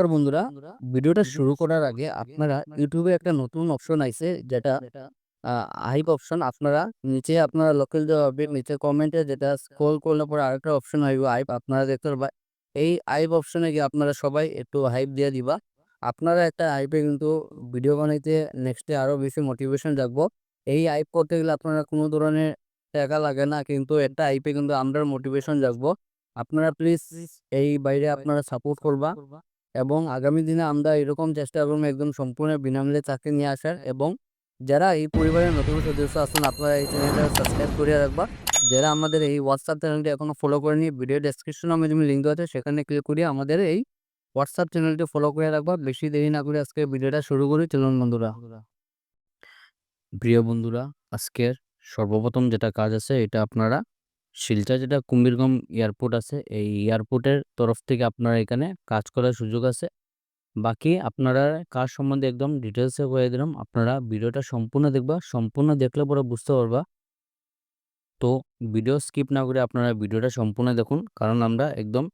নমস্কার বন্ধুরা। ভিডিওটা শুরু করার আগে আপনারা ইউটিউবে একটা নতুন অপশন আইছে যেটা হাইপ অপশন আপনারা নিচে আপনারা লোকাল যে আপডেট নিচে কমেন্টে যেটা স্ক্রল করলে পরে আরেকটা অপশন আইব হাইপ আপনারা দেখতে পারবেন এই হাইপ অপশনে গিয়ে আপনারা সবাই একটু হাইপ দিয়ে দিবা। আপনারা একটা হাইপে কিন্তু ভিডিও বানাইতে নেক্সটে আরও বেশি মোটিভেশন জাগবো। এই হাইপ করতে গেলে আপনারা কোনো ধরনের টাকা লাগে না কিন্তু একটা হাইপে কিন্তু আমরা মোটিভেশন জাগবো। আপনারা প্লিজ এই বাইরে আপনারা সাপোর্ট করবা। এবং আগামী দিনে আমরা এরকম চেষ্টা করব একদম সম্পূর্ণ বিনামূল্যে চাকরি নিয়ে আসার এবং যারা এই পরিবারের নতুন সদস্য আছেন, আপনারা এই চ্যানেলটা সাবস্ক্রাইব করে রাখবা। যারা আমাদের এই হোয়াটসঅ্যাপ চ্যানেলটি এখনও ফলো করেনি ভিডিও ডেসক্রিপশনে আমি তুমি লিঙ্ক দেওয়া আছে, সেখানে ক্লিক করিয়ে আমাদের এই হোয়াটসঅ্যাপ চ্যানেলটি ফলো করে রাখবা। বেশি দেরি না করে আজকে ভিডিওটা শুরু করি, চলুন বন্ধুরা। প্রিয় বন্ধুরা, আজকের সর্বপ্রথম যেটা কাজ আছে, এটা আপনারা শিলচর যেটা কুম্ভীরগম এয়ারপোর্ট আছে, এই এয়ারপোর্টের তরফ থেকে আপনারা এখানে কাজ করার সুযোগ আছে। বাকি আপনারা কাজ সম্বন্ধে একদম ডিটেলসে করে দিলাম, আপনারা ভিডিওটা সম্পূর্ণ দেখবা, সম্পূর্ণ দেখলে পরে বুঝতে পারবা। তো ভিডিও স্কিপ না করে আপনারা ভিডিওটা সম্পূর্ণ দেখুন, কারণ আমরা একদম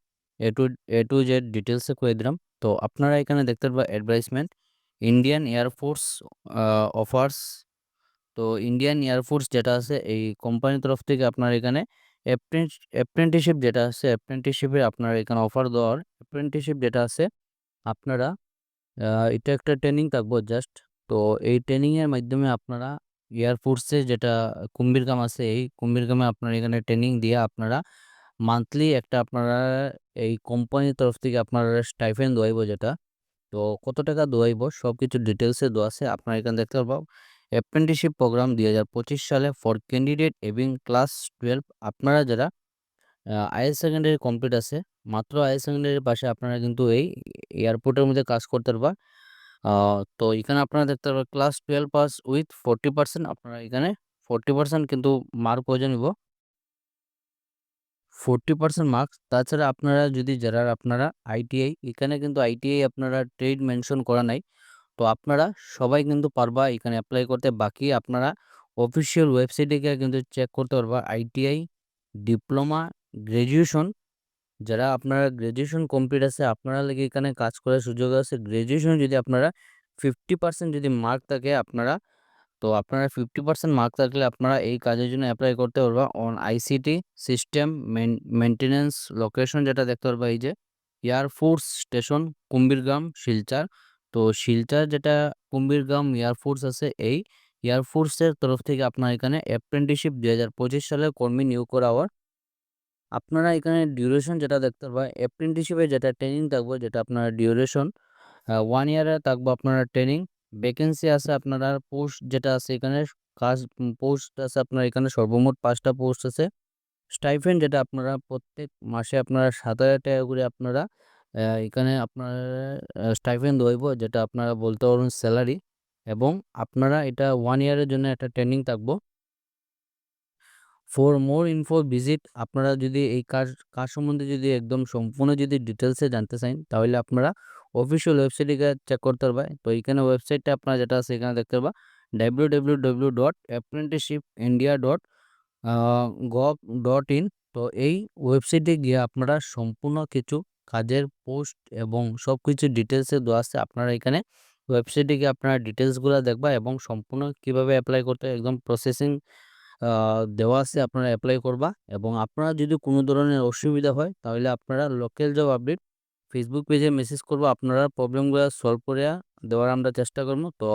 A to A to Z ডিটেলসে করে দিলাম। তো আপনারা এখানে দেখতে পারবা advertisement Indian air force offers তো ইন্ডিয়ান এয়ারফোর্স যেটা আছে, এই কোম্পানির তরফ থেকে আপনার এখানে অ্যাপ্রেন্টিসশিপ যেটা আছে অ্যাপ্রেন্টিসশিপে আপনার এখানে অফার দেওয়ার অ্যাপ্রেন্টিসশিপ যেটা আছে, আপনারা এটা একটা ট্রেনিং থাকব জাস্ট তো এই ট্রেনিংয়ের মাধ্যমে আপনারা এয়ারফোর্সে যেটা কুম্ভীরগাম আছে, এই কুম্ভীরগামে আপনার এখানে ট্রেনিং দিয়ে আপনারা মান্থলি একটা আপনারা এই কোম্পানির তরফ থেকে আপনারা স্টাইফেন দোয়াইব যেটা। তো কত টাকা দোয়াইব সব কিছু ডিটেলসে দেওয়া আছে, আপনারা এখানে দেখতে পারব। অ্যাপ্রেন্টিসশিপ প্রোগ্রাম দুই হাজার পঁচিশ সালে ফর ক্যান্ডিডেট এবং ক্লাস টুয়েলভ আপনারা যারা আইএস সেকেন্ডারি কমপ্লিট আছে, মাত্র আইএস সেকেন্ডারির পাশে আপনারা কিন্তু এই এয়ারপোর্টের মধ্যে কাজ করতে পারবা। তো এখানে আপনারা দেখতে পারবেন class twelve pass with forty percent আপনারা এখানে ফোরটি পার্সেন্ট কিন্তু মার্ক প্রয়োজন নিব। ফোরটি পার্সেন্ট মার্কস তাছাড়া আপনারা যদি যারা, আপনারা আইটিআই এখানে কিন্তু আইটিআই আপনারা ট্রেড মেনশন করা নাই। তো আপনারা সবাই কিন্তু পারবা এখানে অ্যাপ্লাই করতে। বাকি আপনারা অফিসিয়াল ওয়েবসাইটে গিয়ে কিন্তু চেক করতে পারবা। আইটিআই ডিপ্লোমা গ্র্যাজুয়েশন যারা আপনারা গ্র্যাজুয়েশন কমপ্লিট আছে, আপনারা লেগে এখানে কাজ করার সুযোগ আছে। গ্র্যাজুয়েশন যদি আপনারা ফিফটি পার্সেন্ট যদি মার্ক থাকে আপনারা, তো আপনারা ফিফটি পার্সেন্ট মার্ক থাকলে আপনারা এই কাজের জন্য অ্যাপ্লাই করতে পারবা। On ICT system maintenance location যেটা দেখতে পারবা এই যে এয়ারফোর্স স্টেশন কুম্বিরগ্রাম শিলচার তো শিলচর যেটা কুম্ভীরগ্রাম এয়ারফোর্স আছে, এই এয়ারফোর্সের তরফ থেকে আপনার এখানে অ্যাপ্রেন্টিসশিপ দুই হাজার পঁচিশ সালে কর্মী নিয়োগ করা হওয়ার। আপনারা এখানে ডিউরেশন যেটা দেখতে পারবেন অ্যাপ্রেন্টিসশিপে যেটা ট্রেনিং থাকব, যেটা আপনার ডিউরেশন ওয়ান ইয়ারে থাকব আপনারা ট্রেনিং ভ্যাকেন্সি আছে আপনারা পোস্ট যেটা আছে এখানে, কাজ পোস্ট আছে আপনার এখানে সর্বমোট পাঁচটা পোস্ট আছে। স্টাইফেন্ড যেটা আপনারা প্রত্যেক মাসে আপনারা সাত হাজার টাকা করে আপনারা এখানে আপনার স্টাইফেন্ড হইব, যেটা আপনারা বলতে পারবেন স্যালারি এবং আপনারা এটা ওয়ান ইয়ারের জন্য একটা ট্রেনিং থাকব। ফর মোর ইনফো ভিজিট আপনারা যদি এই কাজ কাজ সম্বন্ধে যদি একদম সম্পূর্ণ যদি ডিটেলসে জানতে চান, তাহলে আপনারা অফিসিয়াল ওয়েবসাইটে চেক করতে পারবেন তো এইখানে ওয়েবসাইটটা আপনারা যেটা আছে, এখানে দেখতে পারবা W W W dot apprenticeship India dot gov dot in তো এই ওয়েবসাইটে গিয়ে আপনারা সম্পূর্ণ কিছু কাজের পোস্ট এবং সব কিছু ডিটেলসে দেওয়া আছে। আপনারা এখানে ওয়েবসাইটে গিয়ে আপনারা ডিটেলসগুলো দেখবা এবং সম্পূর্ণ কীভাবে অ্যাপ্লাই করতে একদম প্রসেসিং দেওয়া আছে, আপনারা অ্যাপ্লাই করবা এবং আপনারা যদি কোনো ধরনের অসুবিধা হয়, তাহলে আপনারা লোকাল জব আপডেট ফেসবুক পেজে মেসেজ করব, আপনারা প্রবলেমগুলো সলভ করে দেওয়ার আমরা চেষ্টা করব। তো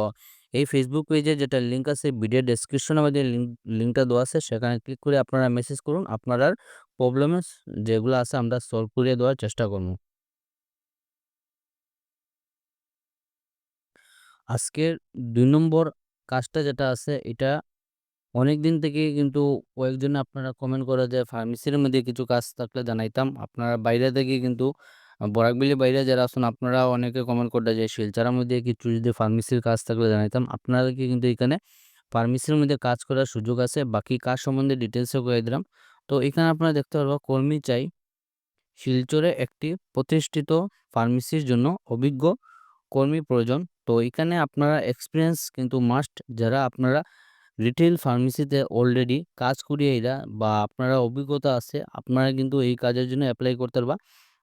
এই ফেসবুক পেজে যেটা লিঙ্ক আছে ভিডিও ডেসক্রিপশনে আমাদের লিঙ্ক লিঙ্কটা দেওয়া আছে, সেখানে ক্লিক করে আপনারা মেসেজ করুন, আপনারা প্রবলেমস যেগুলো আছে আমরা সলভ করে দেওয়ার চেষ্টা করব। আজকের দুই নম্বর কাজটা যেটা আছে, এটা অনেক দিন থেকে কিন্তু কয়েকজন আপনারা কমেন্ট করে যে, ফার্মেসির মধ্যে কিছু কাজ থাকলে জানাইতাম। আপনারা বাইরে থেকে কিন্তু বরাকবিলি বাইরে যারা আছেন, আপনারা অনেকে কমেন্ট করতে যে, শিলচারার মধ্যে কিছু যদি ফার্মেসির কাজ থাকলে জানাইতাম। আপনাদেরকে কিন্তু এখানে ফার্মেসির মধ্যে কাজ করার সুযোগ আছে। বাকি কাজ সম্বন্ধে ডিটেলসও করে দিলাম। তো এখানে আপনারা দেখতে পারব কর্মী চাই। শিলচরে একটি প্রতিষ্ঠিত ফার্মেসির জন্য অভিজ্ঞ কর্মী প্রয়োজন। তো এখানে আপনারা এক্সপিরিয়েন্স কিন্তু মাস্ট যারা আপনারা রিটেল ফার্মেসিতে অলরেডি কাজ করিয়ে এরা বা আপনারা অভিজ্ঞতা আছে, আপনারা কিন্তু এই কাজের জন্য অ্যাপ্লাই করতে পারবা।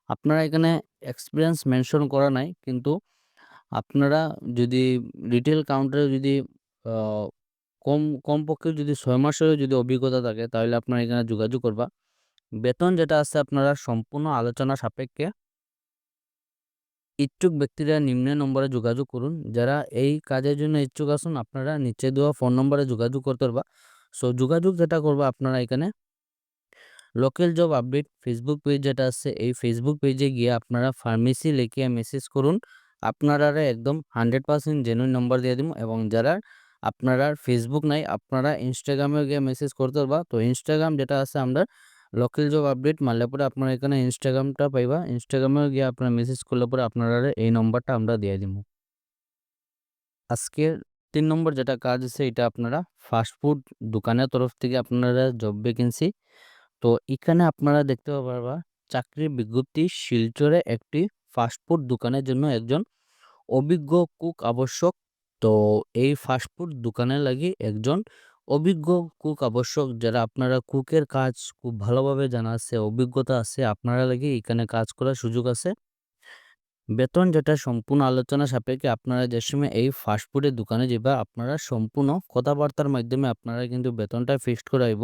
আপনারা এখানে এক্সপিরিয়েন্স মেনশন করা নাই, কিন্তু আপনারা যদি রিটেল কাউন্টারে যদি কম, কমপক্ষে যদি ৬ মাসেরও যদি অভিজ্ঞতা থাকে, তাহলে আপনারা এখানে যোগাযোগ করবা। বেতন যেটা আছে আপনারা সম্পূর্ণ আলোচনা সাপেক্ষে ইচ্ছুক ব্যক্তিরা নিম্নে নম্বরে যোগাযোগ করুন। যারা এই কাজের জন্য ইচ্ছুক আছেন, আপনারা নিচে দেওয়া ফোন নম্বরে যোগাযোগ করতে পারবা। সো, যোগাযোগ যেটা করবা আপনারা এখানে local job update Facebook page যেটা আছে, এই ফেসবুক পেজে গিয়ে আপনারা ফার্মেসি লিখে মেসেজ করুন। আপনারা একদম 100% জেনুইন নম্বর দিয়ে দিমু এবং যারা আপনারা ফেসবুক নাই, আপনারা ইনস্টাগ্রামে গিয়ে মেসেজ করতে পারবা। তো ইনস্টাগ্রাম যেটা আছে আমরা লোকাল জব আপডেট মারলে পরে আপনারা এখানে ইনস্টাগ্রামটা পাইবা। ইনস্টাগ্রামে গিয়ে আপনারা মেসেজ করলে পরে আপনারা এই নম্বরটা আমরা দিয়ে দিব আজকের তিন নম্বর যেটা কাজ আছে, এটা আপনারা ফাস্টফুড দোকানের তরফ থেকে আপনারা জব ভ্যাকেন্সি। তো এখানে আপনারা দেখতে পারবা চাকরির বিজ্ঞপ্তি শিলচরে একটি ফাস্টফুড দোকানের জন্য একজন অভিজ্ঞ কুক আবশ্যক। তো এই ফাস্টফুড দোকানের লাগি একজন অভিজ্ঞ কুক আবশ্যক। যারা আপনারা কুকের কাজ খুব ভালোভাবে জানা আছে, অভিজ্ঞতা আছে আপনারা লাগি এখানে কাজ করার সুযোগ আছে। বেতন যেটা সম্পূর্ণ আলোচনা সাপেক্ষে আপনারা যে সময় এই ফাস্টফুডের দোকানে যাবা আপনারা সম্পূর্ণ কথাবার্তার মাধ্যমে আপনারা কিন্তু বেতনটা ফিক্সড করাইব।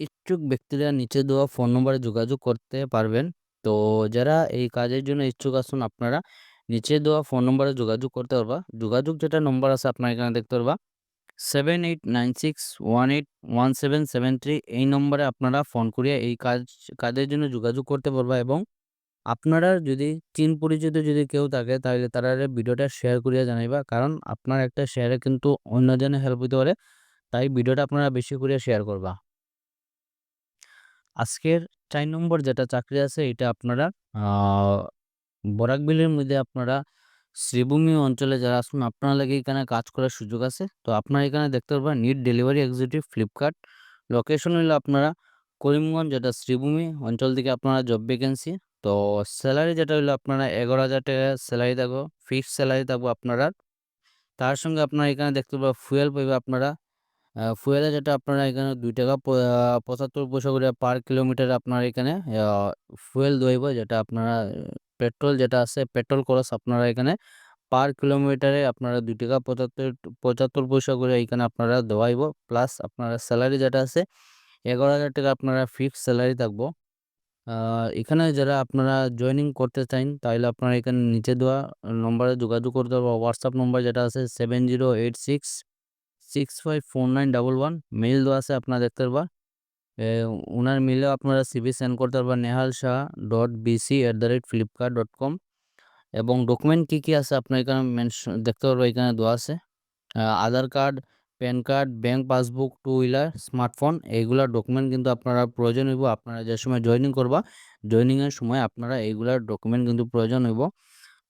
ইচ্ছুক ব্যক্তিরা নিচে দেওয়া ফোন নম্বরে যোগাযোগ করতে পারবেন। তো যারা এই কাজের জন্য ইচ্ছুক আছেন আপনারা নিচে দেওয়া ফোন নম্বরে যোগাযোগ করতে পারবা। যোগাযোগ যেটা নম্বর আছে আপনার এখানে দেখতে পারবা 7896181773 এই নম্বরে আপনারা ফোন করিয়া এই কাজ, কাজের জন্য যোগাযোগ করতে পারবা এবং আপনারা যদি চিন পরিচিত যদি কেউ থাকে তাহলে তারারে ভিডিওটা শেয়ার করিয়া জানাইবা। কারণ আপনার একটা শেয়ারে কিন্তু অন্যজনে হেল্প হইতে পারে। তাই ভিডিওটা আপনারা বেশি করিয়া শেয়ার করবা। আজকের চার নম্বর যেটা চাকরি আছে, এটা আপনারা আ বরাকবিলের মধ্যে আপনারা শ্রীভূমি অঞ্চলে যারা আছেন আপনারা লাগি এখানে কাজ করার সুযোগ আছে। তো আপনারা এখানে দেখতে পারবেন need delivery executive Flipkart. Location হইল আপনারা করিমগঞ্জ যেটা শ্রীভূমি অঞ্চল থেকে আপনারা জব ভ্যাকেন্সি। তো স্যালারি যেটা হইল আপনারা ১১,০০০ টাকা স্যালারি থাকব। ফিক্সড স্যালারি থাকব আপনারা। তার সঙ্গে আপনারা এখানে দেখতে পারবা ফুয়েল পাইবা আপনারা। ফুয়েলে যেটা আপনারা এখানে ৳২ প পঁচাত্তর ৭৫ পয়সা করে পার কিলোমিটার আপনারা এখানে ফুয়েল দোয়াইব যেটা আপনারা পেট্রোল যেটা আছে পেট্রোল খরচ আপনারা এখানে পার কিলোমিটারে আপনারা ৳২ ৭৫ ৭৫ পয়সা করে এখানে আপনারা দেওয়াইব। প্লাস আপনারা স্যালারি যেটা আছে ১১,০০০ টাকা আপনারা ফিক্সড স্যালারি থাকব। এখানে যারা আপনারা জয়েনিং করতে চান তাহলে আপনারা এখানে নিচে দেওয়া নম্বরে যোগাযোগ করতে পারব হোয়াটসঅ্যাপ নম্বর যেটা আছে 7086654911 মেইল দেওয়া আছে আপনারা দেখতে পারবা। এ উনার মেইলেও আপনারা সিভি সেন্ড করতে পারবেন Nehal Shah dot BC at the rate Flipkart dot com এবং ডকুমেন্ট কী কী আছে আপনার এখানে মেনশন দেখতে পারবা এখানে দেওয়া আছে। Aadhaar card, PAN card, bank passbook, two wheeler, smartphone এইগুলা ডকুমেন্ট কিন্তু আপনারা প্রয়োজন হইব। আপনারা যে সময় জয়েনিং করবা জয়েনিং এর সময় আপনারা এইগুলার ডকুমেন্ট কিন্তু প্রয়োজন হইব।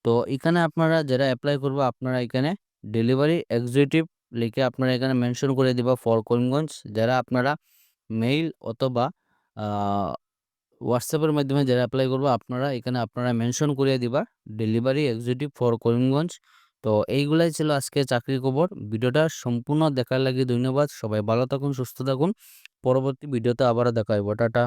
তো এখানে আপনারা যারা অ্যাপ্লাই করবা আপনারা এখানে ডেলিভারি এক্সিকিউটিভ লিখে আপনারা এখানে মেনশন করে দিবা ফর করিমগঞ্জ। যারা আপনারা মেইল অথবা হোয়াটসঅ্যাপের মাধ্যমে যারা অ্যাপ্লাই করব আপনারা এখানে আপনারা মেনশন করে দিবা ডেলিভারি এক্সিকিউটিভ ফর করিমগঞ্জ। তো এইগুলাই ছিল আজকে চাকরি খবর। ভিডিওটা সম্পূর্ণ দেখার লাগে ধন্যবাদ। সবাই ভালো থাকুন, সুস্থ থাকুন। পরবর্তী ভিডিওতে আবারও দেখা হইব। টাটা।